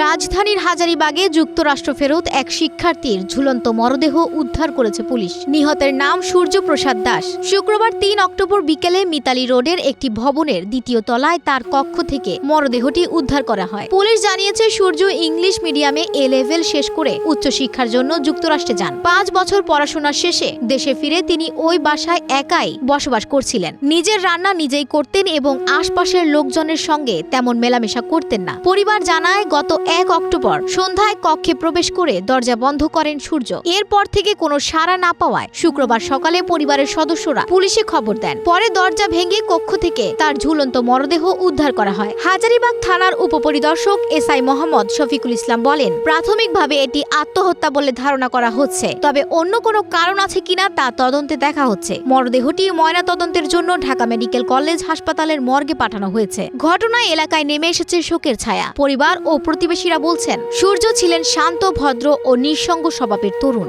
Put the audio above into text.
রাজধানীর হাজারিবাগে যুক্তরাষ্ট্র ফেরত এক শিক্ষার্থীর ঝুলন্ত মরদেহ উদ্ধার করেছে পুলিশ। নিহতের নাম সূর্যপ্রসাদ দাস। শুক্রবার তিন অক্টোবর বিকেলে মিতালি রোডের একটি ভবনের দ্বিতীয় তলায় তার কক্ষ থেকে মরদেহটি উদ্ধার করা হয়। পুলিশ জানিয়েছে, সূর্য ইংলিশ মিডিয়ামে এ লেভেল শেষ করে উচ্চশিক্ষার জন্য যুক্তরাষ্ট্রে যান। পাঁচ বছর পড়াশোনা শেষে দেশে ফিরে তিনি ওই বাসায় একাই বসবাস করছিলেন। নিজের রান্না নিজেই করতেন এবং আশপাশের লোকজনের সঙ্গে তেমন মেলামেশা করতেন না। পরিবার জানায়, গত এক অক্টোবর সন্ধ্যায় কক্ষে প্রবেশ করে দরজা বন্ধ করেন সূর্য। এরপর থেকে কোনো সাড়া না পাওয়ায় শুক্রবার সকালে পরিবারের সদস্যরা পুলিশে খবর দেন। পরে দরজা ভেঙে কক্ষ থেকে তার ঝুলন্ত মরদেহ উদ্ধার করা হয়। হাজারিবাগ থানার উপপরিদর্শক এসআই মোহাম্মদ শফিকুল ইসলাম বলেন, প্রাথমিকভাবে এটি আত্মহত্যা বলে ধারণা করা হচ্ছে, তবে অন্য কোনো কারণ আছে কিনা তা তদন্তে দেখা হচ্ছে। মরদেহটি ময়না তদন্তের জন্য ঢাকা মেডিকেল কলেজ হাসপাতালের মর্গে পাঠানো হয়েছে। ঘটনায় এলাকায় নেমে এসেছে শোকের ছায়া। পরিবার ও প্রতিবেশীরা বলছেন সূর্য ছিলেন শান্ত ভদ্র ও নিঃসঙ্গ স্বভাবের তরুণ।